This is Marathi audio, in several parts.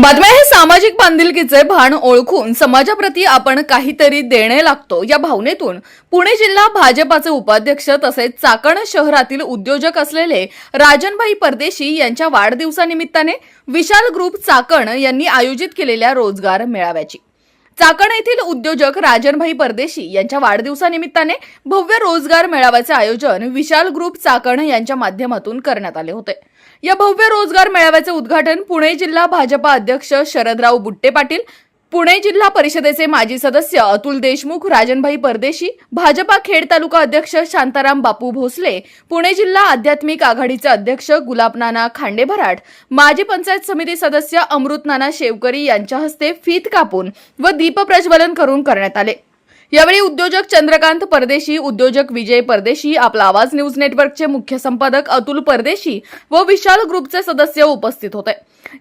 बातम्या हे सामाजिक बांधिलकीचे भान ओळखून समाजाप्रती आपण काहीतरी देणे लागतो या भावनेतून. पुणे जिल्हा भाजपाचे उपाध्यक्ष तसेच चाकण शहरातील उद्योजक असलेले राजनभाई परदेशी यांच्या वाढदिवसानिमित्ताने विशाल ग्रुप चाकण यांनी आयोजित केलेल्या रोजगार मेळाव्याची. चाकण येथील उद्योजक राजनभाई परदेशी यांच्या वाढदिवसानिमित्ताने भव्य रोजगार मेळाव्याचे आयोजन विशाल ग्रुप चाकण यांच्या माध्यमातून करण्यात आले होते. या भव्य रोजगार मेळाव्याचे उद्घाटन पुणे जिल्हा भाजपा अध्यक्ष शरदराव बुट्टे पाटील पुणे जिल्हा परिषदेचे माजी सदस्य अतुल देशमुख राजनभाई परदेशी भाजपा खेड तालुका अध्यक्ष शांताराम बापू भोसले पुणे जिल्हा आध्यात्मिक आघाडीचे अध्यक्ष गुलाबनाना खांडेभराट माजी पंचायत समिती सदस्य अमृतनाना शेवकरी यांच्या हस्ते फीत कापून व दीपप्रज्वलन करून करण्यात आले. यावेळी उद्योजक चंद्रकांत परदेशी उद्योजक विजय परदेशी आपला आवाज न्यूज नेटवर्कचे मुख्य संपादक अतुल परदेशी व विशाल ग्रुपचे सदस्य उपस्थित होते.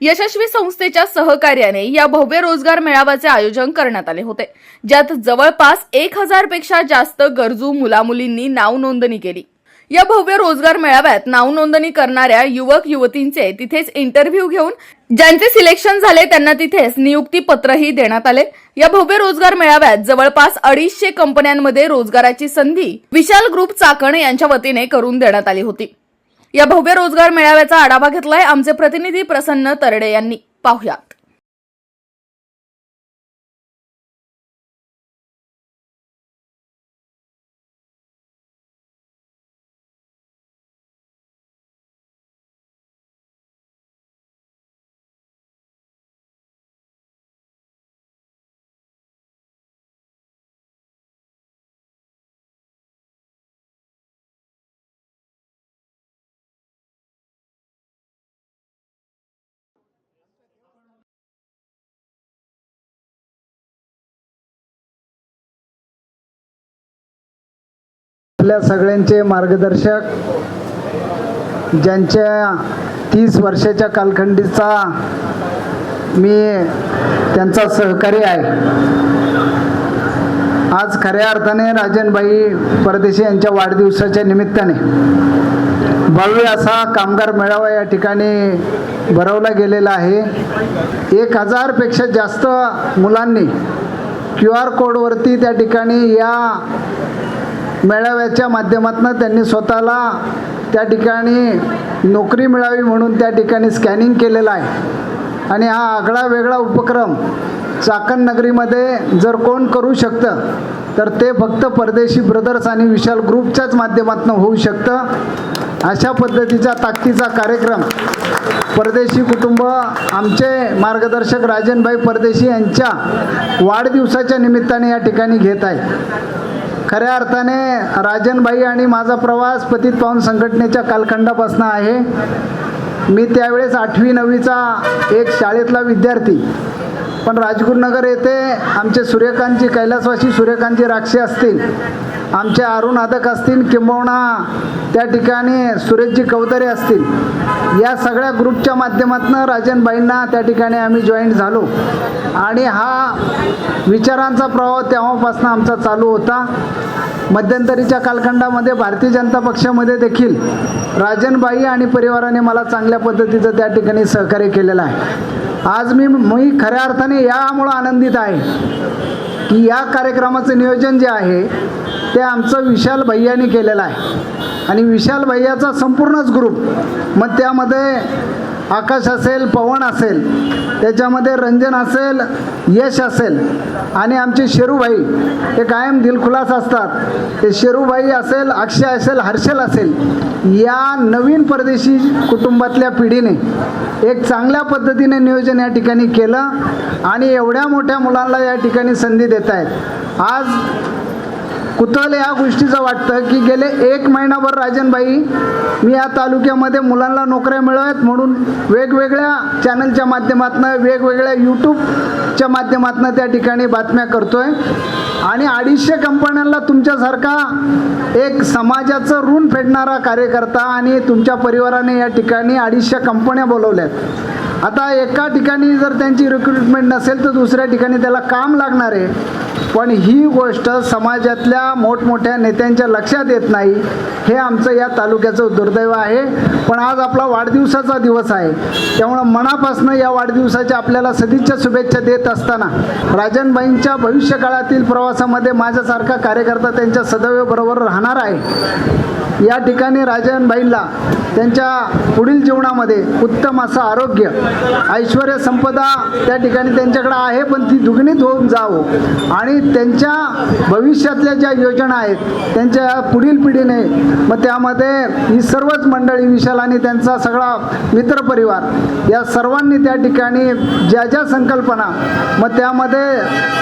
यशस्वी संस्थेच्या सहकार्याने या भव्य रोजगार मेळाव्याचे आयोजन करण्यात आले होते. ज्यात जवळपास एक हजारपेक्षा जास्त गरजू मुलामुलींनी नाव नोंदणी केली. या भव्य रोजगार मेळाव्यात नाव नोंदणी करणाऱ्या युवक युवतींचे तिथेच इंटरव्ह्यू घेऊन ज्यांचे सिलेक्शन झाले त्यांना तिथेच नियुक्ती पत्रही देण्यात आले. या भव्य रोजगार मेळाव्यात जवळपास अडीचशे कंपन्यांमध्ये रोजगाराची संधी विशाल ग्रुप चाकण यांच्या वतीने करून देण्यात आली होती. या भव्य रोजगार मेळाव्याचा आढावा घेतलाय आमचे प्रतिनिधी प्रसन्न तरडे यांनी. पाहुयात आपल्या सगळ्यांचे मार्गदर्शक ज्यांच्या तीस वर्षाच्या कालखंडीचा मी त्यांचा सहकारी आहे. आज खऱ्या अर्थाने राजनबाई परदेशी यांच्या वाढदिवसाच्या निमित्ताने भव्य असा कामगार मेळावा या ठिकाणी भरवला गेलेला आहे. एक हजारपेक्षा जास्त मुलांनी क्यू आर कोडवरती त्या ठिकाणी या मेळाव्याच्या माध्यमातून त्यांनी स्वतःला त्या ठिकाणी नोकरी मिळावी म्हणून त्या ठिकाणी स्कॅनिंग केलेलं आहे. आणि हा आगळा वेगळा उपक्रम चाकण नगरीमध्ये जर कोण करू शकतं तर ते फक्त परदेशी ब्रदर्स आणि विशाल ग्रुपच्याच माध्यमातून होऊ शकतं. अशा पद्धतीचा ताकदीचा कार्यक्रम परदेशी कुटुंब आमचे मार्गदर्शक राजनभाई परदेशी यांच्या वाढदिवसाच्या निमित्ताने या ठिकाणी घेत आहे खऱ्या अर्थाने राजनबाई आणि माझा प्रवास पतित पाहून संघटनेच्या कालखंडापासून आहे. मी त्यावेळेस आठवी नववीचा एक शाळेतला विद्यार्थी. पण राजगुरुनगर येथे आमचे सूर्यकांतजी कैलासवासी सूर्यकांतजी राक्षे असतील आमचे अरुण आदक असतील किंबहुना त्या ठिकाणी सुरेशजी कवतरे असतील या सगळ्या ग्रुपच्या माध्यमातून राजनबाईंना त्या ठिकाणी आम्ही जॉईंट झालो. आणि हा विचारांचा प्रवाह तेव्हापासून आमचा चालू होता. मध्यंतरीच्या कालखंडामध्ये भारतीय जनता पक्षामध्ये देखील राजनबाई आणि परिवाराने मला चांगल्या पद्धतीचं त्या ठिकाणी सहकार्य केलेलं आहे. आज मी मी खऱ्या अर्थाने यामुळं आनंदित आहे की या कार्यक्रमाचं नियोजन जे आहे ते आमचं विशाल भैयाने केलेलं आहे. आणि विशाल भैयाचा संपूर्णच ग्रुप मग त्यामध्ये आकाश असेल पवन असेल त्याच्यामध्ये रंजन असेल यश असेल आणि आमचे शेरूभाई हे कायम दिलखुलास असतात. ते शेरूभाई असेल अक्षय असेल हर्षल असेल या नवीन परदेशी कुटुंबातल्या पिढीने एक चांगल्या पद्धतीने नियोजन या ठिकाणी केलं आणि एवढ्या मोठ्या मुलांना या ठिकाणी संधी देत आहेत आज कुतूहल या गोष्टीचं वाटतं की गेले एक महिनाभर राजनबाई मी या तालुक्यामध्ये मुलांना नोकऱ्या मिळवत म्हणून वेगवेगळ्या चॅनलच्या माध्यमातून वेगवेगळ्या यूट्यूबच्या माध्यमातून त्या ठिकाणी बातम्या करतोय. आणि अडीचशे कंपन्यांना तुमच्यासारखा एक समाजाचं ऋण फेडणारा कार्यकर्ता आणि तुमच्या परिवाराने या ठिकाणी अडीचशे कंपन्या बोलवल्यात. आता एका ठिकाणी जर त्यांची रिक्रुटमेंट नसेल तर दुसऱ्या ठिकाणी त्याला काम लागणार आहे. पण ही गोष्ट समाजातल्या मोठमोठ्या नेत्यांच्या लक्षात येत नाही. हे आमचं या तालुक्याचं दुर्दैव आहे. पण आज आपला वाढदिवसाचा दिवस आहे. त्यामुळं मनापासून या वाढदिवसाच्या आपल्याला सदिच्छा शुभेच्छा देत असताना राजनबाईंच्या भविष्यकाळातील प्रवासामध्ये माझ्यासारखा कार्यकर्ता त्यांच्या सदैव बरोबर राहणार आहे. या ठिकाणी राजनबाईंना त्यांच्या पुढील जीवनामध्ये उत्तम असं आरोग्य ऐश्वर संपदा त्या ठिकाणी त्यांच्याकडे आहे पण ती दुगणित होऊन जावं. आणि त्यांच्या भविष्यातल्या ज्या योजना आहेत त्यांच्या पुढील पिढीने मग त्यामध्ये ही सर्वच मंडळी विशाल आणि त्यांचा सगळा मित्रपरिवार या सर्वांनी त्या ठिकाणी ज्या ज्या संकल्पना मग त्यामध्ये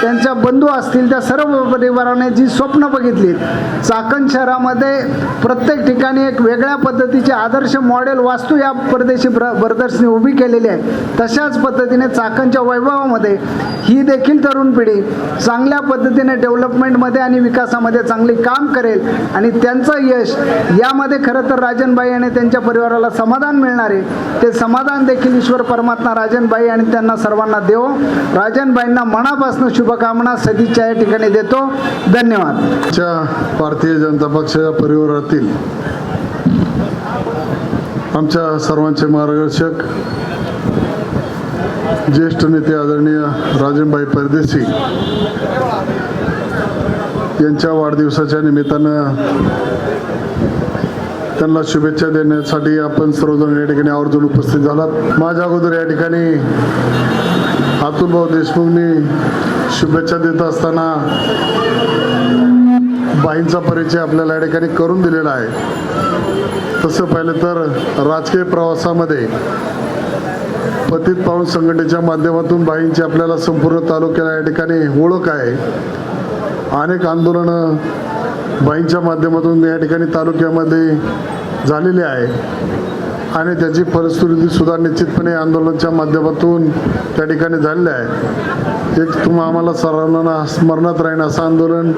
त्यांच्या बंधू असतील त्या सर्व परिवाराने जी स्वप्न बघितली चाकण शहरामध्ये प्रत्येक ठिकाणी एक वेगळ्या पद्धतीचे आदर्श मॉडेल वास्तू या परदेशी प्र प्रदर्शनी उभी केलेली आहे. तशाच पद्धतीने चाकणच्या वैभवामध्ये ही देखील तरुण पिढी चांगल्या पद्धतीने डेव्हलपमेंटमध्ये आणि विकासामध्ये चांगले काम करेल आणि त्यांचं यश यामध्ये खरं तर राजनबाई आणि त्यांच्या परिवाराला समाधान मिळणार आहे. ते समाधान देखील ईश्वर परमात्मा राजनबाई आणि त्यांना सर्वांना देव. राजनबाईंना मनापासून शुभकामना सदिच्छा या ठिकाणी देतो. धन्यवाद. भारतीय जनता पक्षाच्या परिवारातील आमच्या सर्वांचे मार्गदर्शक ज्येष्ठ नेते आदरणीय राजनभाई परदेशी यांच्या वाढदिवसाच्या निमित्तानं त्यांना शुभेच्छा देण्यासाठी आपण सर्वजण या ठिकाणी आवर्जून उपस्थित झालात. माझ्या अगोदर या ठिकाणी अतुलभाऊ देशमुखनी शुभेच्छा देत असताना बाईंचा परिचय आपल्याला या ठिकाणी करून दिलेला आहे. तसं पाहिलं तर राजकीय प्रवासामध्ये पतित पाहून संघटनेच्या माध्यमातून बाईंची आपल्याला संपूर्ण तालुक्याला या ठिकाणी ओळख आहे. अनेक आंदोलनं बाईंच्या माध्यमातून या ठिकाणी तालुक्यामध्ये झालेली आहे. आणि त्याची परिस्थिती सुद्धा निश्चितपणे आंदोलनाच्या माध्यमातून त्या ठिकाणी झालेलं आहे. एक तुम्हा आम्हाला सर्वांना स्मरणात राहीन असं आंदोलन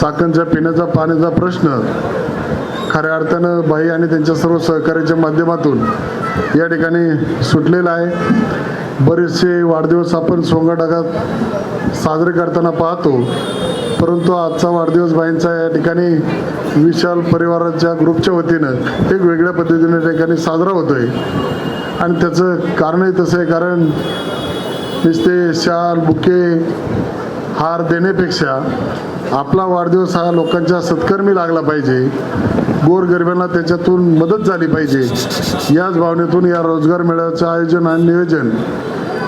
चाकणच्या पिण्याचा पाण्याचा प्रश्न खऱ्या अर्थानं बाई आणि त्यांच्या सर्व सहकार्याच्या माध्यमातून या ठिकाणी सुटलेला आहे. बरेचसे वाढदिवस आपण सोंगाटाकात साजरे करताना पाहतो. परंतु आजचा वाढदिवस बाईंचा या ठिकाणी विशाल परिवाराच्या ग्रुपच्या वतीनं एक वेगळ्या पद्धतीने या ठिकाणी साजरा होतोय. आणि त्याचं कारणही तसं आहे कारण नुसते शाल बुके हार देण्यापेक्षा आपला वाढदिवस हा लोकांच्या सत्कर्मी लागला पाहिजे. गोरगरिबांना त्याच्यातून मदत झाली पाहिजे. याच भावनेतून या रोजगार मेळाव्याचं आयोजन आणि नियोजन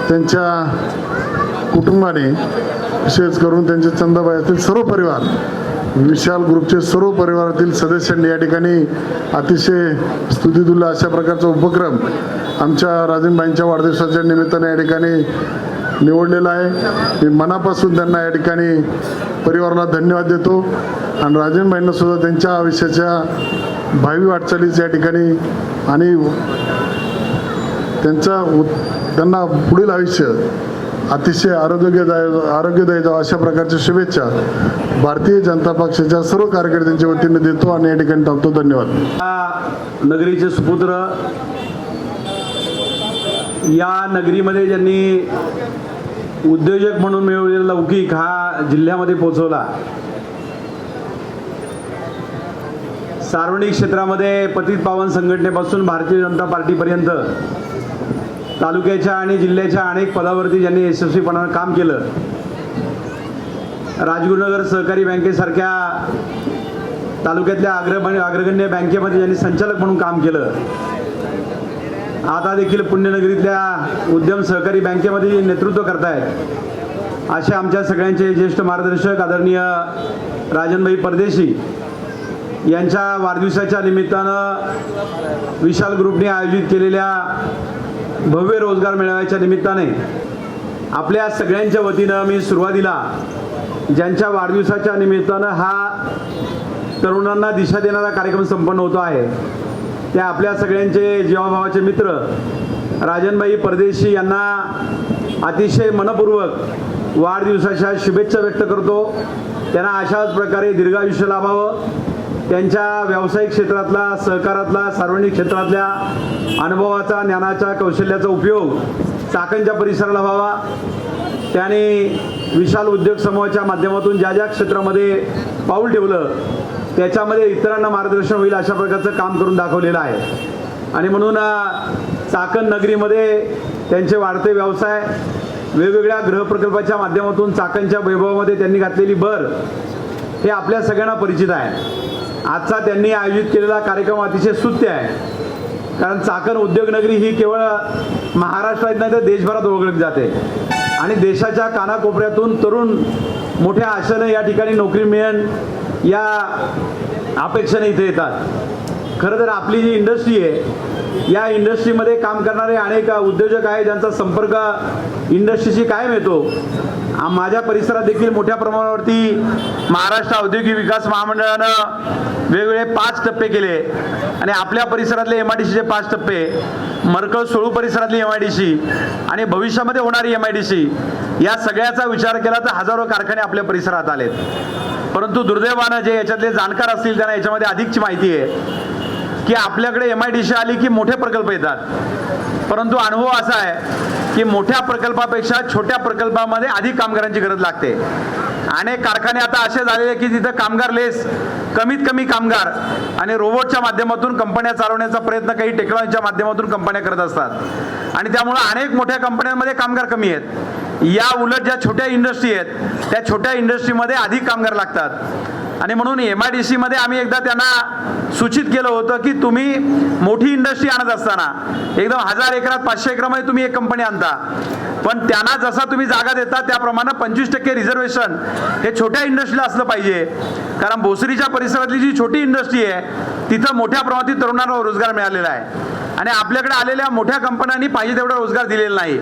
त्यांच्या कुटुंबाने विशेष करून त्यांचे चंदाबाई असतील सर्व परिवार विशाल ग्रुपचे सर्व परिवारातील सदस्यांनी या ठिकाणी अतिशय स्तुतीतुल्य अशा प्रकारचा उपक्रम आमच्या राजनबाईंच्या वाढदिवसाच्या निमित्ताने या ठिकाणी निवडलेला आहे. मी मनापासून त्यांना या ठिकाणी परिवाराला धन्यवाद देतो आणि राजनबाईंना सुद्धा त्यांच्या आयुष्याच्या भावी वाटचालीच या ठिकाणी आणि त्यांचा उत- त्यांना पुढील आयुष्य अतिशय आरोग्यदाय आरोग्यदायी जावं अशा प्रकारच्या शुभेच्छा भारतीय जनता पक्षाच्या सर्व कार्यकर्त्यांच्या वतीने देतो आणि या ठिकाणी थांबतो. धन्यवाद. नगरीचे सुपुत्र या नगरीमध्ये ज्यांनी उद्योजक म्हणून मिळवलेला लौकिक हा जिल्ह्यामध्ये पोहोचवला. सार्वजनिक क्षेत्रामध्ये पतित पावन संघटनेपासून भारतीय जनता पार्टीपर्यंत तालुक्याच्या आणि जिल्ह्याच्या अनेक पदावरती ज्यांनी यशस्वीपणानं काम केलं. राजगुरुनगर सहकारी बँकेसारख्या तालुक्यातल्या अग्र अग्रगण्य बँकेमध्ये ज्यांनी संचालक म्हणून काम केलं. आता देखील पुण्यनगरीतल्या उद्यम सहकारी बँकेमध्ये नेतृत्व करतायत. असे आमच्या सगळ्यांचे ज्येष्ठ मार्गदर्शक आदरणीय राजनभाई परदेशी यांच्या वाढदिवसाच्या निमित्तानं विशाल ग्रुपने आयोजित केलेल्या भव्य रोजगार मेळाव्याच्या निमित्ताने आपल्या सगळ्यांच्या वतीनं मी सुरुवातीला ज्यांच्या वाढदिवसाच्या निमित्तानं हा तरुणांना दिशा देणारा कार्यक्रम संपन्न होतो आहे त्या आपल्या सगळ्यांचे जीवाभावाचे मित्र राजनबाई परदेशी यांना अतिशय मनपूर्वक वाढदिवसाच्या शुभेच्छा व्यक्त करतो. त्यांना अशाच प्रकारे दीर्घायुष्य लाभावं. त्यांच्या व्यावसायिक क्षेत्रातला सहकारातला सार्वजनिक क्षेत्रातल्या अनुभवाचा ज्ञानाच्या कौशल्याचा उपयोग चाकणच्या परिसराला व्हावा. त्याने विशाल उद्योग समूहाच्या माध्यमातून ज्या ज्या क्षेत्रामध्ये पाऊल ठेवलं त्याच्यामध्ये इतरांना मार्गदर्शन होईल अशा प्रकारचं काम करून दाखवलेलं आहे. आणि म्हणून चाकण नगरीमध्ये त्यांचे वाढते व्यवसाय वेगवेगळ्या गृहप्रकल्पाच्या माध्यमातून चाकणच्या वैभवामध्ये त्यांनी घातलेली भर हे आपल्या सगळ्यांना परिचित आहे. आजचा त्यांनी आयोजित केलेला कार्यक्रम अतिशय स्तुत्य आहे. कारण चाकण उद्योगनगरी ही केवळ महाराष्ट्रात नाही तर देशभरात ओळखली जाते. आणि देशाच्या कानाकोपऱ्यातून तरुण मोठ्या आशेनं या ठिकाणी नोकरी मिळेल या अपेक्षेने इथे येतात. खरं तर आपली जी इंडस्ट्री आहे या इंडस्ट्रीमध्ये काम करणारे अनेक उद्योजक आहे ज्यांचा संपर्क इंडस्ट्रीशी कायम येतो. माझ्या परिसरात देखील मोठ्या प्रमाणावरती महाराष्ट्र औद्योगिक विकास महामंडळानं वेगवेगळे पाच टप्पे केले. आणि आपल्या परिसरातले एम आय डी सीचे पाच टप्पे मरकळ सोळू परिसरातली एम आय डी सी आणि भविष्यामध्ये होणारी एम आय डी सी या सगळ्याचा विचार केला तर हजारो कारखाने आपल्या परिसरात आलेत. परंतु दुर्दैवानं जे याच्यातले जाणकार असतील त्यांना याच्यामध्ये अधिकची माहिती आहे की आपल्याकडे एम आय डी सी आली की मोठे प्रकल्प येतात. परंतु अनुभव असा आहे की मोठ्या प्रकल्पापेक्षा छोट्या प्रकल्पामध्ये अधिक कामगारांची गरज लागते. अनेक कारखाने आता असे झालेले की तिथं कामगार लेस कमीत कमी कामगार आणि रोबोटच्या माध्यमातून कंपन्या चालवण्याचा प्रयत्न काही टेक्नॉलॉजीच्या माध्यमातून कंपन्या करत असतात. आणि त्यामुळं अनेक मोठ्या कंपन्यांमध्ये कामगार कमी आहेत. या उलट ज्या छोट्या इंडस्ट्री आहेत त्या छोट्या इंडस्ट्रीमध्ये अधिक कामगार लागतात. आणि म्हणून एम आय डी सीमध्ये आम्ही एकदा त्यांना सूचित केलं होतं की तुम्ही मोठी इंडस्ट्री आणत असताना एकदम हजार एकरात पाचशे एकरामध्ये तुम्ही एक कंपनी आणता. पण त्यांना जसा तुम्ही जागा देता त्याप्रमाणे पंचवीस टक्के रिझर्वेशन हे छोट्या इंडस्ट्रीला असलं पाहिजे. कारण भोसरीच्या परिसरातली जी छोटी इंडस्ट्री आहे तिथं मोठ्या प्रमाणात तरुणांना रोजगार मिळालेला आहे. आणि आपल्याकडे आलेल्या मोठ्या कंपन्यांनी पाहिजे तेवढा रोजगार दिलेला नाही.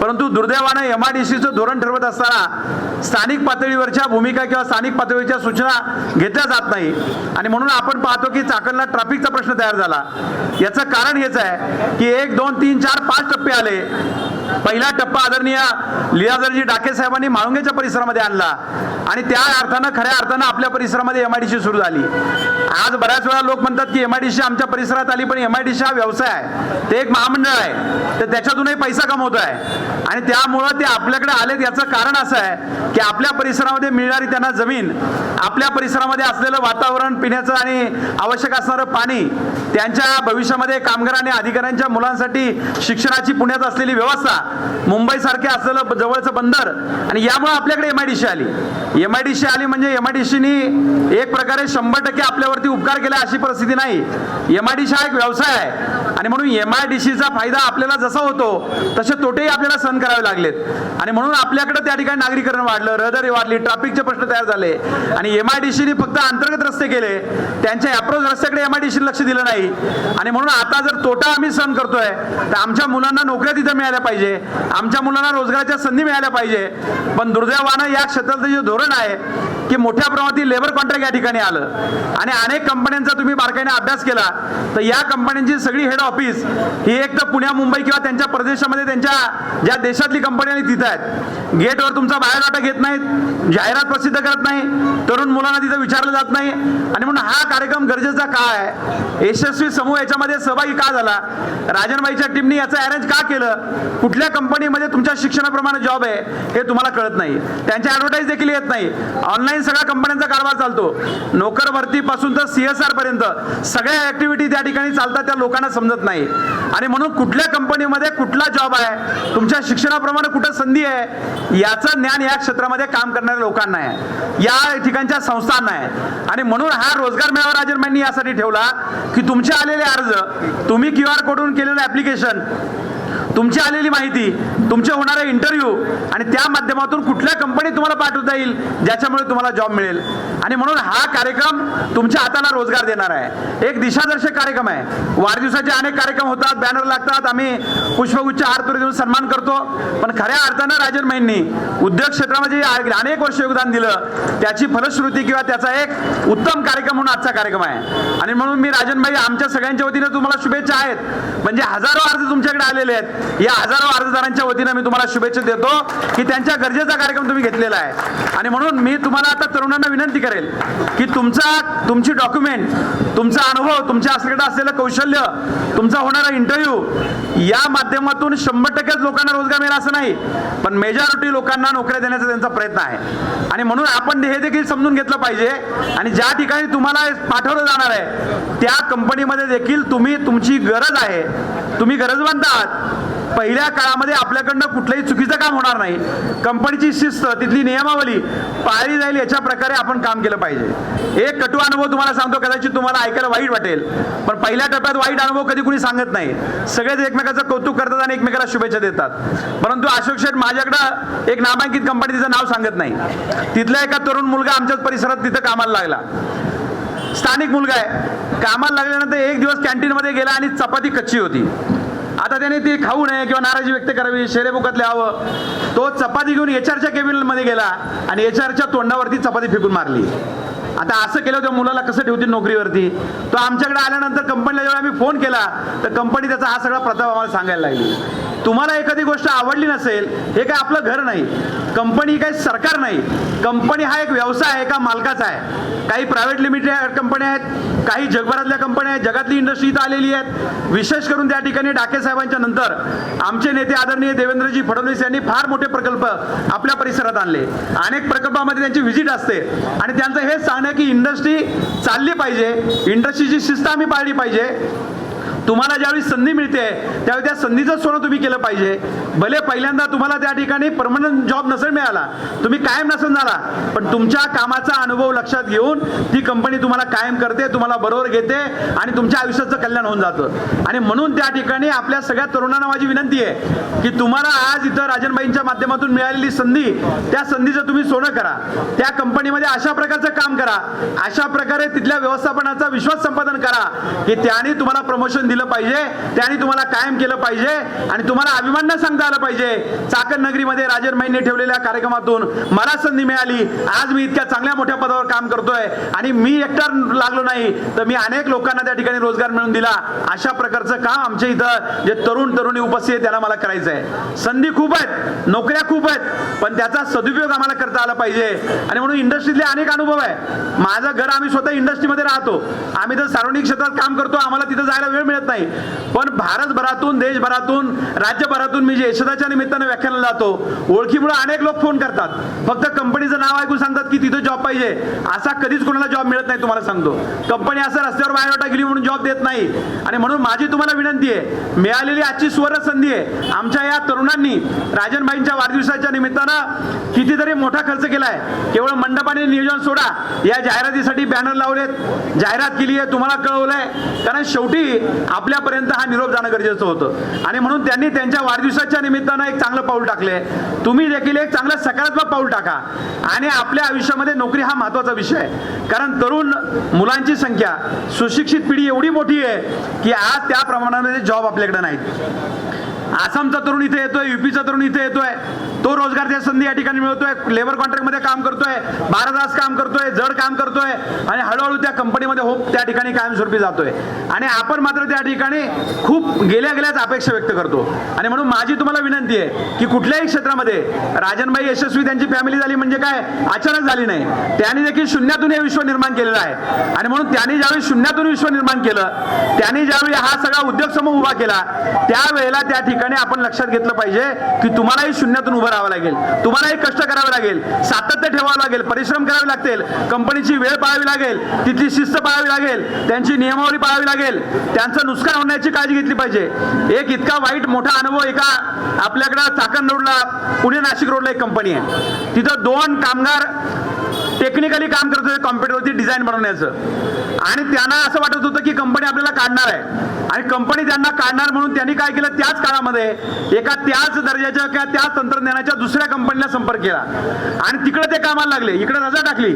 परंतु दुर्दैवानं एम आय डी सीचं धोरण ठरवत असताना स्थानिक पातळीवरच्या भूमिका किंवा स्थानिक पातळीवरच्या सूचना घेतल्या जात नाही. आणि म्हणून आपण पाहतो की चाकणला ट्रॅफिकचा प्रश्न तयार झाला. याचं कारण हेच आहे की एक दोन तीन चार पाच टप्पे आले. पहिला टप्पा आदरणीय लीलाधरजी डाके साहेबांनी माळुंगेच्या परिसरामध्ये आणला. आणि त्या अर्थानं खऱ्या अर्थानं आपल्या परिसरामध्ये एम आय डी सी सुरू झाली. आज बऱ्याच वेळा लोक म्हणतात की एम आय डी सी आमच्या परिसरात आली पण एम आय डी सी हा व्यवसाय आहे. ते एक महामंडळ आहे. तर त्याच्यातूनही पैसा कमवतो आहे आणि त्यामुळं ते आपल्याकडे आलेत याचं कारण असं आहे की आपल्या परिसरामध्ये मिळणारी त्यांना जमीन आपल्या परिसरामध्ये असलेलं वातावरण पिण्याचं आणि आवश्यक असणारं पाणी त्यांच्या भविष्यामध्ये कामगार आणि अधिकाऱ्यांच्या मुलांसाठी शिक्षणाची पुण्यात असलेली व्यवस्था मुंबईसारखे असलेलं जवळचं बंदर. आणि यामुळे आपल्याकडे एम आय डी सी आली. एम आय डी सी आली म्हणजे एम आय डी सीनी एक प्रकारे शंभर टक्के आपल्यावरती उपकार केला अशी परिस्थिती नाही. एम आय डी सी हा एक व्यवसाय आहे. आणि म्हणून एम आय डी सीचा फायदा आपल्याला जसा होतो तसे तोटेही आपल्याला सहन करावे लागलेत. आणि म्हणून आपल्याकडे त्या ठिकाणी नागरीकरण वाढलं रहदारी वाढली ट्रॅफिकचे प्रश्न तयार झाले. आणि एम आय डी सीने फक्त अंतर्गत रस्ते केले. त्यांच्या अप्रोच रस्त्याकडे एम आय डी लक्ष दिलं नाही. आणि म्हणून आता जर तोटा आम्ही सहन करतोय तर आमच्या मुलांना नोकऱ्या तिथं मिळाल्या पाहिजे. आमच्या मुलांना रोजगाराच्या संधी मिळाल्या पाहिजे. पण दुर्दैवानं या क्षेत्राचं जे धोरण आहे की मोठ्या प्रमाणातील लेबर कॉन्ट्रॅक्ट या ठिकाणी आलं. आणि अनेक कंपन्यांचा तुम्ही बारकाईने अभ्यास केला तर या कंपन्यांची सगळी हेड ऑफिस ही एक तर पुण्या मुंबई किंवा त्यांच्या प्रदेशामध्ये त्यांच्या ज्या देशातली कंपनी आहे तिथं आहेत. गेटवर तुमचा बायोडाटा घेत नाहीत जाहिरात प्रसिद्ध करत नाही तरुण मुलांना तिथं विचारलं जात नाही. आणि म्हणून हा कार्यक्रम गरजेचा का आहे? यशस्वी समूह याच्यामध्ये सहभागी का झाला? राजनबाईच्या टीमने याचं अरेंज का केलं? कुठल्या कंपनीमध्ये तुमच्या शिक्षणाप्रमाणे जॉब आहे हे तुम्हाला कळत नाही. त्यांच्या ॲडव्हर्टाईज देखील येत नाही. ऑनलाईन सगळ्या कंपन्यांचा कारभार चालतो. नोकर भरतीपासून तर सी एस आर पर्यंत. सगळ्या ऍक्टिव्हिटी त्या ठिकाणी चालतात त्या लोकांना समजत नाही. आणि म्हणून कुठल्या कंपनीमध्ये कुठला जॉब आहे तुमच्या शिक्षणाप्रमाणे कुठं संधी आहे याचं ज्ञान या क्षेत्रामध्ये काम करणाऱ्या लोकांना आहे. या ठिकाणच्या संस्थांना आहे. आणि म्हणून हा रोजगार मेळावा राजनबाईंनी यासाठी ठेवला की तुमचे आलेले अर्ज तुम्ही क्यू आर कोडून केलेलं ऍप्लिकेशन तुमची आलेली माहिती तुमचे होणारे इंटरव्ह्यू आणि त्या माध्यमातून कुठल्या कंपनी तुम्हाला पाठवता येईल ज्याच्यामुळे तुम्हाला जॉब मिळेल. आणि म्हणून हा कार्यक्रम तुमच्या हाताला रोजगार देणार आहे. एक दिशादर्शक कार्यक्रम आहे. वाढदिवसाचे अनेक कार्यक्रम होतात बॅनर लागतात. आम्ही पुष्पगुच्छ आरतुरी देऊन सन्मान करतो. पण खऱ्या अर्थानं राजन माईंनी उद्योग क्षेत्रामध्ये अनेक वर्ष योगदान दिलं त्याची फलश्रुती किंवा त्याचा एक उत्तम कार्यक्रम म्हणून आजचा कार्यक्रम आहे. आणि म्हणून मी राजनभाई आमच्या सगळ्यांच्या वतीनं तुम्हाला शुभेच्छा आहेत. म्हणजे हजारो अर्ज तुमच्याकडे आलेले आहेत. या हजारो अर्जदारांच्या वतीनं मी तुम्हाला शुभेच्छा देतो की त्यांच्या गरजेचा कार्यक्रम तुम्ही घेतलेला आहे. आणि म्हणून मी तुम्हाला आता तरुणांना विनंती करेल की तुमचा तुमची डॉक्युमेंट तुमचा अनुभव तुमच्या असलेलं असलेलं कौशल्य तुमचा होणारा इंटरव्ह्यू या माध्यमातून शंभर टक्केच लोकांना रोजगार मिळेल असं नाही पण मेजॉरिटी लोकांना नोकऱ्या देण्याचा त्यांचा प्रयत्न आहे. आणि म्हणून आपण हे देखील समजून घेतलं पाहिजे. आणि ज्या ठिकाणी तुम्हाला पाठवलं जाणार आहे त्या कंपनीमध्ये देखील तुम्ही तुमची गरज आहे. तुम्ही गरजवंत आहात. पहिल्या काळामध्ये आपल्याकडनं कुठलंही चुकीचं काम होणार नाही. कंपनीची शिस्त तिथली नियमावली पाळली जाईल याच्या प्रकारे आपण काम केलं पाहिजे. एक कटू अनुभव तुम्हाला सांगतो कदाचित तुम्हाला ऐकायला वाईट वाटेल पण पहिल्या टप्प्यात वाईट अनुभव कधी कुणी सांगत नाही. सगळेच एकमेकाचं कौतुक करतात आणि एकमेकाला शुभेच्छा देतात. परंतु अशोक शेठ माझ्याकडं एक नामांकित कंपनी तिचं नाव सांगत नाही. तिथला एका तरुण मुलगा आमच्याच परिसरात तिथं कामाला लागला. स्थानिक मुलगा आहे. कामाला लागल्यानंतर एक दिवस कॅन्टीनमध्ये गेला आणि चपाती कच्ची होती. आता त्याने ती खाऊ नये किंवा नाराजी व्यक्त करावी शेरेबुकात लिहावं तो चपाती घेऊन एच आरच्या केबिनमध्ये गेला आणि एच आरच्या तोंडावरती चपाती फेकून मारली. आता असं केलं त्या मुलाला कसं ठेवतील नोकरीवरती? तो आमच्याकडे आल्यानंतर कंपनीला जेव्हा आम्ही फोन केला तर कंपनी त्याचा हा सगळा प्रताप आम्हाला सांगायला लागली. तुम्हाला एखादी गोष्ट आवडली नसेल हे काय आपलं घर नाही. कंपनी काही सरकार नाही. कंपनी हा एक व्यवसाय आहे का मालकाचा आहे? काही प्रायव्हेट लिमिटेड कंपन्या आहेत काही जगभरातल्या कंपन्या आहेत जगातली इंडस्ट्री इथं आलेली आहेत. विशेष करून त्या ठिकाणी डाके साहेबांच्या नंतर आमचे नेते आदरणीय देवेंद्रजी फडणवीस यांनी फार मोठे प्रकल्प आपल्या परिसरात आणले. अनेक प्रकल्पामध्ये त्यांची व्हिजिट असते. आणि त्यांचं हेच सांगणं की इंडस्ट्री चालली पाहिजे. इंडस्ट्रीची शिस्त आम्ही पाळली पाहिजे. तुम्हाला ज्यावेळी संधी मिळते त्यावेळी त्या संधीचं सोनं तुम्ही केलं पाहिजे. भले पहिल्यांदा तुम्हाला त्या ठिकाणी परमनंट जॉब नसेल मिळाला तुम्ही कायम नसेल झाला पण तुमच्या कामाचा अनुभव लक्षात घेऊन ती कंपनी तुम्हाला कायम करते तुम्हाला बरोबर घेते आणि तुमच्या आयुष्याचं कल्याण होऊन जातं. आणि म्हणून त्या ठिकाणी आपल्या सगळ्या तरुणांना माझी विनंती आहे की तुम्हाला आज इथं राजनबाईंच्या माध्यमातून मिळालेली संधी त्या संधीचं तुम्ही सोनं करा. त्या कंपनीमध्ये अशा प्रकारचं काम करा. अशा प्रकारे तिथल्या व्यवस्थापनाचा विश्वास संपादन करा की त्याने तुम्हाला प्रमोशन दिलं पाहिजे त्याने तुम्हाला कायम केलं पाहिजे आणि तुम्हाला अभिमान सांगता आलं पाहिजे. चाकण नगरीमध्ये राजन माईंनी ठेवलेल्या कार्यक्रमातून मला संधी मिळाली. आज मी इतक्या चांगल्या मोठ्या पदावर काम करतोय आणि मी एकटा लागलो नाही तर मी अनेक लोकांना त्या ठिकाणी रोजगार मिळवून दिला. अशा प्रकारचं काम आमच्या इथं जे तरुण तरुणी उपस्थित त्याला मला करायचं आहे संधी खूप आहेत नोकऱ्या खूप आहेत पण त्याचा सदुपयोग आम्हाला करता आला पाहिजे. आणि म्हणून इंडस्ट्रीतले अनेक अनुभव आहे माझं घर आम्ही स्वतः इंडस्ट्रीमध्ये राहतो. आम्ही तर सार्वजनिक क्षेत्रात काम करतो आम्हाला तिथं जायला वेळ मिळत नाही. पण भारतभरातून देशभरातून राज्यभरातून मी जे यशदाच्या निमित्तानं व्याख्यानाला जातो ओळखीमुळे अनेक लोक फोन करतात. फक्त कंपनीचं नाव ऐकून सांगतात की तिथं जॉब पाहिजे. असा कधीच कोणाला जॉब मिळत नाही तुम्हाला सांगतो. कंपनी असं रस्त्यावर बायोडाटा गेली म्हणून जॉब देत नाही. आणि म्हणून माझी तुम्हाला विनंती आहे मिळालेली आजची सुवर्ण संधी आहे. आमच्या या तरुणांनी राजनबाईंच्या वाढदिवसाच्या निमित्तानं कितीतरी मोठा खर्च केलाय. केवळ मंडपाने नियोजन सोडा. या जाहिरातीसाठी बॅनर लावलेत. जाहिरात केली आहे तुम्हाला कळवलंय. कारण शेवटी आपल्यापर्यंत हा निरोप जाणं गरजेचं होतं. आणि म्हणून त्यांनी त्यांच्या वाढदिवसाच्या निमित्तानं एक चांगलं पाऊल टाकले तुम्ही देखील एक चांगलं सकारात्मक पाऊल टाका. आणि आपल्या आयुष्यामध्ये नोकरी हा महत्त्वाचा विषय आहे. कारण तरुण मुलांची संख्या सुशिक्षित पिढी एवढी मोठी आहे की आज त्या प्रमाणामध्ये जॉब आपल्याकडे नाहीत. आसामचा तरुण इथे येतोय युपीचा तरुण इथे येतोय. तो रोजगारच्या संधी या ठिकाणी मिळवतोय लेबर कॉन्ट्रॅक्टमध्ये काम करतोय बारा तास काम करतोय जड काम करतोय आणि हळूहळू त्या कंपनीमध्ये होप त्या ठिकाणी कायमस्वरूपी जातोय. आणि आपण मात्र त्या ठिकाणी खूप गेल्या गेल्याच अपेक्षा व्यक्त करतो. आणि म्हणून माझी तुम्हाला विनंती आहे की कुठल्याही क्षेत्रामध्ये राजनबाई यशस्वी त्यांची फॅमिली झाली म्हणजे काय? अचानक झाली नाही. त्यांनी देखील शून्यातून हे विश्व निर्माण केलेलं आहे. आणि म्हणून त्यांनी ज्यावेळी शून्यातून विश्व निर्माण केलं त्यांनी ज्यावेळी हा सगळा उद्योग समूह उभा केला त्यावेळेला त्या ठिकाणी आपण लक्षात घेतलं पाहिजे की तुम्हालाही शून्यातून उभं राहावं लागेल. तुम्हालाही कष्ट करावे लागेल. सातत्य ठेवावं लागेल. परिश्रम करावे लागतील. कंपनीची वेळ पाळावी लागेल. तिथली शिस्त पाळावी लागेल. त्यांची नियमावली पाळावी लागेल. त्यांचं नुकसान होण्याची काळजी घेतली पाहिजे. एक इतका वाईट मोठा अनुभव एका आपल्याकडं चाकण रोडला पुणे नाशिक रोडला एक कंपनी आहे. तिथं दोन कामगार टेक्निकली काम करत होते कॉम्प्युटरवरती डिझाईन बनवण्याचं आणि त्यांना असं वाटत होतं की कंपनी आपल्याला काढणार आहे. आणि कंपनी त्यांना काढणार म्हणून त्यांनी काय केलं? त्याच काळामध्ये एका त्याच दर्जाच्या किंवा त्याच तंत्रज्ञानाच्या दुसऱ्या कंपनीला संपर्क केला. आणि तिकडे ते कामाला लागले. इकडे रजा टाकली.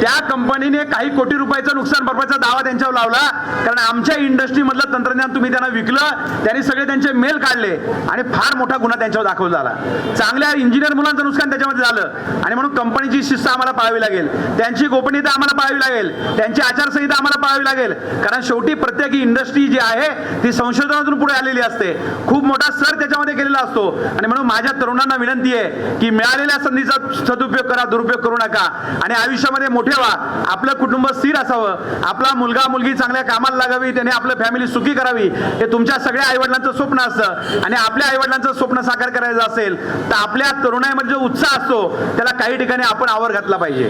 त्या कंपनीने काही कोटी रुपयाचं नुकसान भरपाईचा दावा त्यांच्यावर लावला. कारण आमच्या इंडस्ट्रीमधलं तंत्रज्ञान तुम्ही त्यांना विकलं त्यांनी सगळे त्यांचे मेल काढले आणि फार मोठा गुन्हा त्यांच्यावर दाखवला झाला. चांगल्या इंजिनियर मुलांचं नुकसान त्याच्यामध्ये झालं. आणि म्हणून कंपनीची शिस्त आम्हाला पाळली. पाळावी लागेल. त्यांची गोपनीयता आम्हाला पाळावी लागेल. त्यांची आचारसंहिता आम्हाला पाळावी लागेल. कारण शेवटी प्रत्येक इंडस्ट्री जी आहे ती संशोधनातून पुढे आलेली असते. खूप मोठा सर त्याच्यामध्ये केलेला असतो. आणि म्हणून माझ्या तरुणांना विनंती आहे की मिळालेल्या संधीचा सदुपयोग करा दुरुपयोग करू नका. आणि आयुष्यामध्ये मोठे व्हा. आपलं कुटुंब स्थिर असावं. आपला मुलगा मुलगी चांगल्या कामाला लागावी. त्याने आपलं फॅमिली सुखी करावी. हे तुमच्या सगळ्या आईवडिलांचं स्वप्न असतं. आणि आपल्या आईवडिलांचं स्वप्न साकार करायचं असेल तर आपल्या तरुणाईमध्ये जो उत्साह असतो त्याला काही ठिकाणी आपण आवर घातला पाहिजे.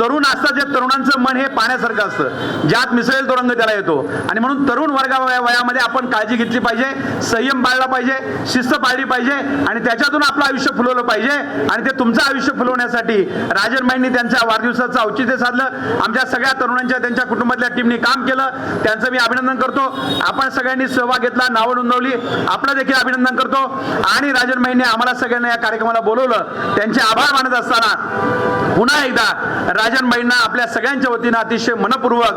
तरुण असतात जे तरुणांचं मन हे पाण्यासारखं असतं. ज्यात मिसळेल तो रंग त्याला येतो. आणि म्हणून तरुण वर्गा वयामध्ये आपण काळजी घेतली पाहिजे संयम पाळला पाहिजे शिस्त पाळली पाहिजे आणि त्याच्यातून आपलं आयुष्य फुलवलं पाहिजे आणि ते तुमचं आयुष्य फुलवण्यासाठी राजन माईंनी त्यांच्या वाढदिवसाचं औचित्य साधलं. आमच्या सगळ्या तरुणांच्या त्यांच्या कुटुंबातल्या टीमनी काम केलं. त्यांचं मी अभिनंदन करतो. आपण सगळ्यांनी सहभाग घेतला नावं नोंदवली. आपलं देखील अभिनंदन करतो. आणि राजन माईंनी आम्हाला सगळ्यांना या कार्यक्रमाला बोलवलं. त्यांचे आभार मानत असताना पुन्हा एकदा राजन बाईंना आपल्या सगळ्यांच्या वतीनं अतिशय मनपूर्वक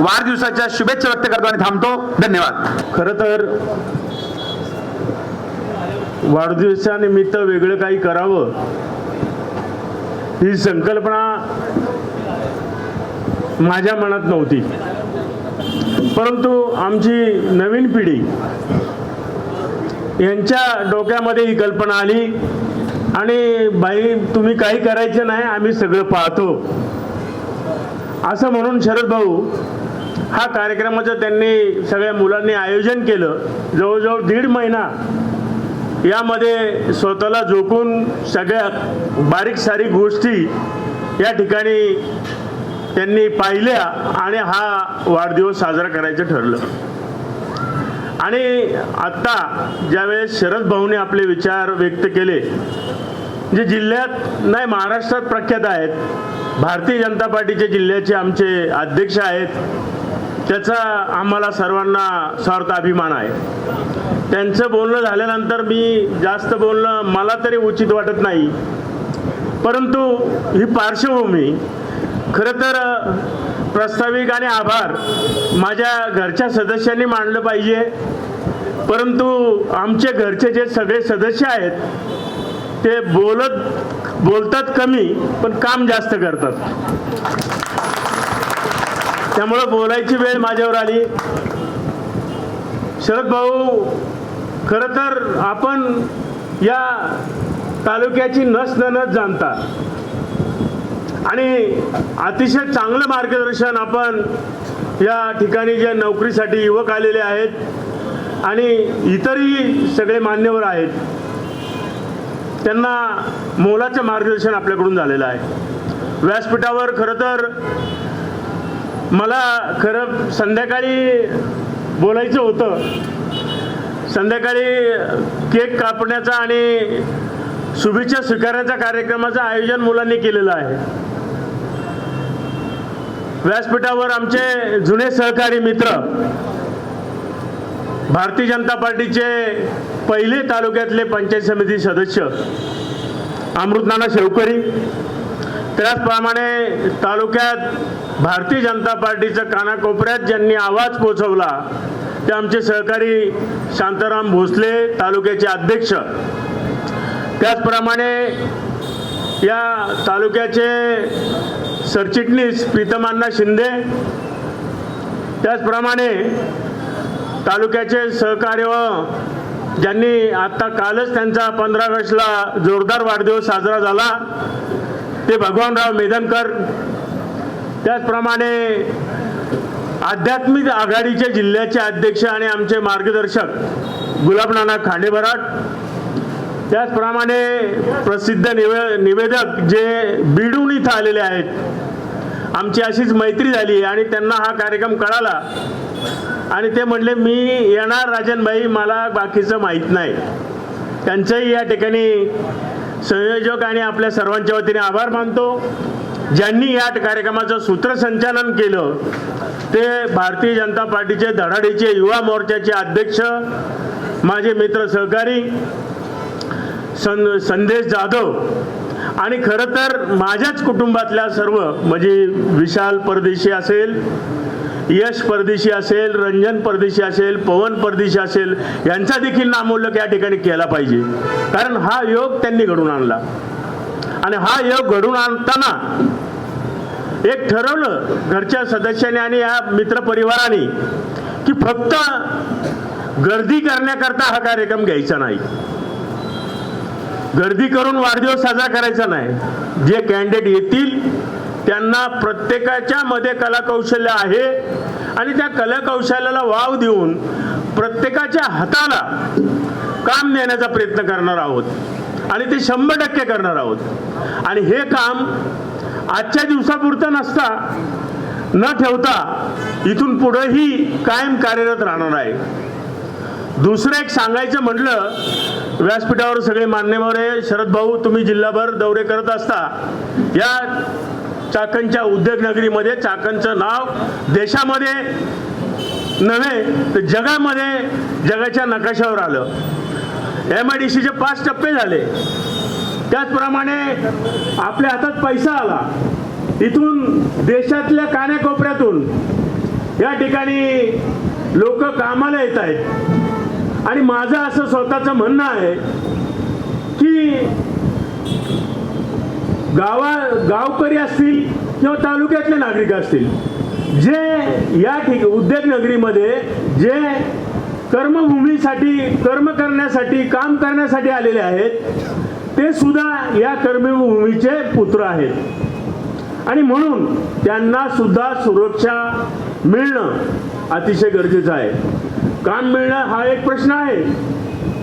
वाढदिवसाच्या शुभेच्छा व्यक्त करतो आणि थांबतो. धन्यवाद. खरं तर वाढदिवसानिमित्त वेगळं काही करावं ही संकल्पना माझ्या मनात नव्हती. परंतु आमची नवीन पिढी यांच्या डोक्यामध्ये ही कल्पना आली. आणि बाई तुम्ही काही करायचं नाही आम्ही सगळं पाहतो. असं म्हणून शरद भाऊ हा कार्यक्रमाचं त्यांनी सगळ्या मुलांनी आयोजन केलं. जवळजवळ दीड महिना यामध्ये स्वतःला झोकून सगळ्या बारीक सारीक गोष्टी या ठिकाणी त्यांनी पाहिल्या आणि हा वाढदिवस साजरा करायचं ठरलं. आणि आत्ता ज्यावेळेस शरद भाऊने आपले विचार व्यक्त केले जे जिल्ह्यात नाही महाराष्ट्रात प्रख्यात आहेत. भारतीय जनता पार्टीचे जिल्ह्याचे आमचे अध्यक्ष आहेत. त्याचा आम्हाला सर्वांना स्वार्थ अभिमान आहे. त्यांचं बोलणं झाल्यानंतर मी जास्त बोलणं मला तरी उचित वाटत नाही. परंतु ही पार्श्वभूमी खरं तर प्रस्ताविक आणि आभार माझ्या घरच्या सदस्यांनी मांडलं पाहिजे. परंतु आमचे घरचे जे सगळे सदस्य आहेत ते बोलत बोलतात कमी पण काम जास्त करतात. त्यामुळं बोलायची वेळ माझ्यावर आली. शरद भाऊ खरं तर आपण या तालुक्याची नस ननस जाणता आणि अतिशय चांगलं मार्गदर्शन आपण या ठिकाणी जे नोकरीसाठी युवक आलेले आहेत आणि इतरही सगळे मान्यवर आहेत. त्यांना मोलाचं मार्गदर्शन आपल्याकडून झालेलं आहे. व्यासपीठावर खरं तर मला खरं संध्याकाळी बोलायचं होतं. संध्याकाळी केक कापण्याचा आणि शुभेच्छा स्वीकारण्याचा कार्यक्रमाचं आयोजन मुलांनी केलेलं आहे. व्यासपीठावर आमचे जुने सहकारी मित्र भारतीय जनता पार्टीचे पहिले तालुक्यातले पंचायत समिती सदस्य अमृतनाना शेवकरी. त्याचप्रमाणे तालुक्यात भारतीय जनता पार्टीचं कानाकोपऱ्यात ज्यांनी आवाज पोचवला ते आमचे सहकारी शांताराम भोसले तालुक्याचे अध्यक्ष. त्याचप्रमाणे या तालुक्याचे सरचिटणीस प्रीतमांना शिंदे. त्याचप्रमाणे तालुक्याचे सहकार्य ज्यांनी आत्ता कालच त्यांचा पंधरा ऑगस्टला जोरदार वाढदिवस साजरा झाला ते भगवानराव मेदनकर. त्याचप्रमाणे आध्यात्मिक आघाडीचे जिल्ह्याचे अध्यक्ष आणि आमचे मार्गदर्शक गुलाबनाना खांडेबराट त्याचप्रमाणे प्रसिद्ध निवे निवेदक जे बिडून इथं आलेले आहेत आमची अशीच मैत्री झाली आणि त्यांना हा कार्यक्रम कळाला. आणि ते म्हणले मी येणार राजनभाई मला बाकीचं माहीत नाही. त्यांचंही या ठिकाणी संयोजक आणि आपल्या सर्वांच्या वतीने आभार मानतो. ज्यांनी या कार्यक्रमाचं सूत्रसंचालन केलं ते भारतीय जनता पार्टीचे धडाडीचे युवा मोर्चाचे अध्यक्ष माझे मित्र सहकारी सं संदेश जाधव आणि खरं तर माझ्याच कुटुंबातल्या सर्व म्हणजे विशाल परदेशी असेल यश परदेशी असेल रंजन परदेशी असेल पवन परदेशी असेल यांचा देखील नामोल्लेख या ठिकाणी केला पाहिजे. कारण हा योग त्यांनी घडून आणला. आणि हा योग घडून आणताना एक ठरवलं घरच्या सदस्यांनी आणि या मित्रपरिवाराने की फक्त गर्दी करण्याकरता हा कार्यक्रम घ्यायचा नाही. गर्दी करून वाढदिवस साजरा करायचा नाही. जे कॅन्डिडेट येतील त्यांना प्रत्येकाच्या मध्ये कलाकौशल्य आहे. आणि त्या कलाकौशल्याला वाव देऊन प्रत्येकाच्या हाताला काम देण्याचा प्रयत्न करणार आहोत. आणि ते शंभर टक्के करणार आहोत. आणि हे काम आजच्या दिवसापुरतं नसता न ठेवता इथून पुढेही कायम कार्यरत राहणार आहे. दुसरं एक सांगायचं म्हटलं व्यासपीठावर सगळे मान्यवर आहे. शरद भाऊ तुम्ही जिल्हाभर दौरे करत असता. या चाकणच्या उद्योगनगरीमध्ये चाकणचं नाव देशामध्ये नव्हे तर जगामध्ये जगाच्या नकाशावर आलं. एम आय डी सीचे पाच टप्पे झाले. त्याचप्रमाणे आपल्या हातात पैसा आला. इथून देशातल्या कानाकोपऱ्यातून या ठिकाणी लोक कामाला येत आहेत. आणि माझं असं स्वतःचं म्हणणं आहे की गावा गावकरी असतील किंवा तालुक्यातले नागरिक असतील जे या ठिक उद्योगनगरीमध्ये जे कर्मभूमीसाठी कर्म करण्यासाठी काम करण्यासाठी आलेले आहेत ते सुद्धा या कर्मभूमीचे पुत्र आहेत. आणि म्हणून त्यांना सुद्धा सुरक्षा मिळणं अतिशय गरजेचं आहे. काम मिळणं हा एक प्रश्न आहे.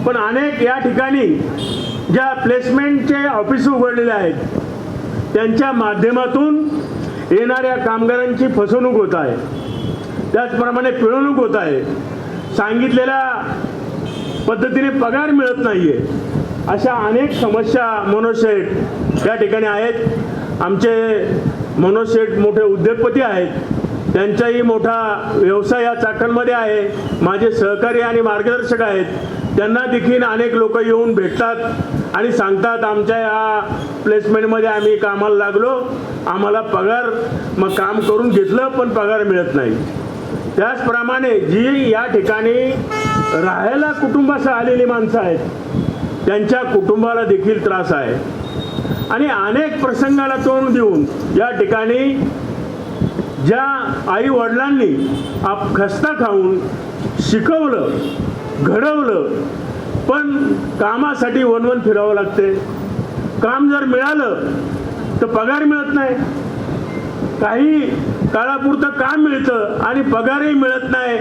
पण अनेक या ठिकाणी ज्या प्लेसमेंटचे ऑफिस उघडलेले आहेत त्यांच्या माध्यमातून येणाऱ्या कामगारांची फसवणूक होत आहे. त्याचप्रमाणे पिळवणूक होत आहे. सांगितलेल्या पद्धतीने पगार मिळत नाही आहे अशा अनेक समस्या मनोज शेठ या ठिकाणी आहेत. आमचे मनोज शेठ मोठे उद्योगपती आहेत. त्यांचाही मोठा व्यवसाय या चाकणमध्ये आहे. माझे सहकारी आणि मार्गदर्शक आहेत. त्यांना देखील अनेक लोक येऊन भेटतात आणि सांगतात आमच्या या प्लेसमेंटमध्ये आम्ही कामाला लागलो. आम्हाला पगार मग काम करून घेतलं पण पगार मिळत नाही. त्याचप्रमाणे जी या ठिकाणी राहायला कुटुंबासह आलेली माणसं आहेत त्यांच्या कुटुंबाला देखील त्रास आहे. आणि अनेक प्रसंगाला तोंड देऊन या ठिकाणी ज्या आई वडिलांनी आप खस्ता खाऊन शिकवलं घडवलं पण कामासाठी वनवन फिरावं लागते. काम जर मिळालं तर पगार मिळत नाही. काही काळापुरतं काम मिळतं आणि पगारही मिळत नाही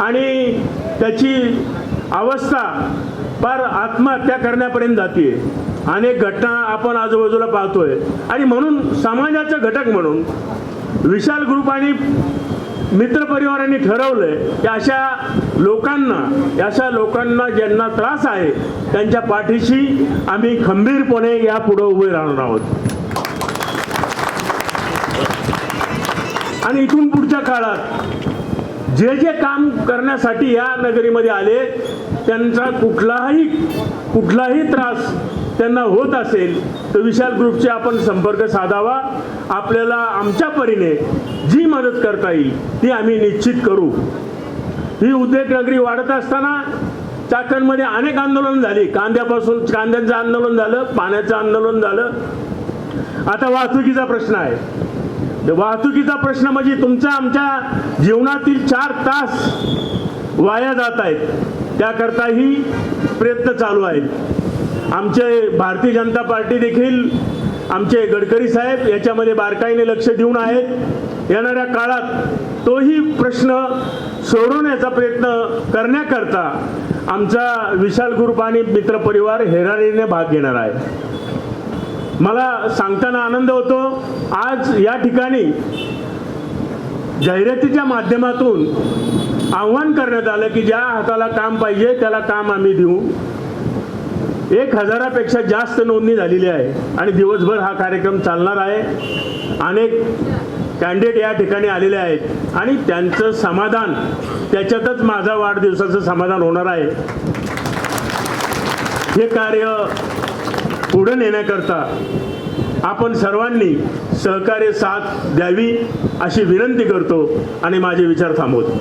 आणि त्याची अवस्था फार आत्महत्या करण्यापर्यंत जाते अनेक घटना आपण आजूबाजूला पाहतोय. आणि म्हणून समाजाचा घटक म्हणून विशाल ग्रुप आणि मित्रपरिवारांनी ठरवलंय की अशा लोकांना अशा लोकांना ज्यांना त्रास आहे त्यांच्या पाठीशी आम्ही खंबीरपणे या पुढे उभे राहणार आहोत. आणि इथून पुढच्या काळात जे जे काम करण्यासाठी या नगरीमध्ये आले त्यांचा कुठलाही कुठलाही त्रास त्यांना होत असेल तर विशाल ग्रुपचे आपण संपर्क साधावा. आपल्याला आमच्या परीने जी मदत करता येईल ती आम्ही निश्चित करू. ही उद्योग नगरी वाढत असताना चाकणमध्ये अनेक आंदोलन झाली. कांद्यापासून कांद्याचं आंदोलन झालं पाण्याचं आंदोलन झालं. आता वाहतुकीचा प्रश्न आहे. वाहतुकीचा प्रश्न म्हणजे तुमचा आमच्या जीवनातील चार तास वाया जात आहेत. त्याकरताही प्रयत्न चालू आहेत. आमचे भारतीय जनता पार्टी देखील आमचे गडकरी साहेब याच्यामध्ये बारकाईने लक्ष देऊन आहेत. येणाऱ्या काळात तोही प्रश्न सोडवण्याचा प्रयत्न करण्याकरता आमचा विशाल ग्रुप आणि मित्रपरिवार हेरारीने भाग घेणार आहे. मला सांगताना आनंद होतो आज या ठिकाणी जाहिरातीच्या माध्यमातून आव्हान करण्यात आलं की ज्या हाताला काम पाहिजे त्याला काम आम्ही देऊ. एक हजारापेक्षा जास्त नोंदणी झालेली आहे आणि दिवसभर हा कार्यक्रम चालणार आहे. अनेक कॅन्डिडेट या ठिकाणी आलेले आहेत. आणि त्यांचं समाधान त्याच्यातच माझा वाढदिवसाचं समाधान होणार आहे. हे कार्य पुढे नेण्याकरता आपण सर्वांनी सहकार्य साथ द्यावी अशी विनंती करतो आणि माझे विचार थांबवतो.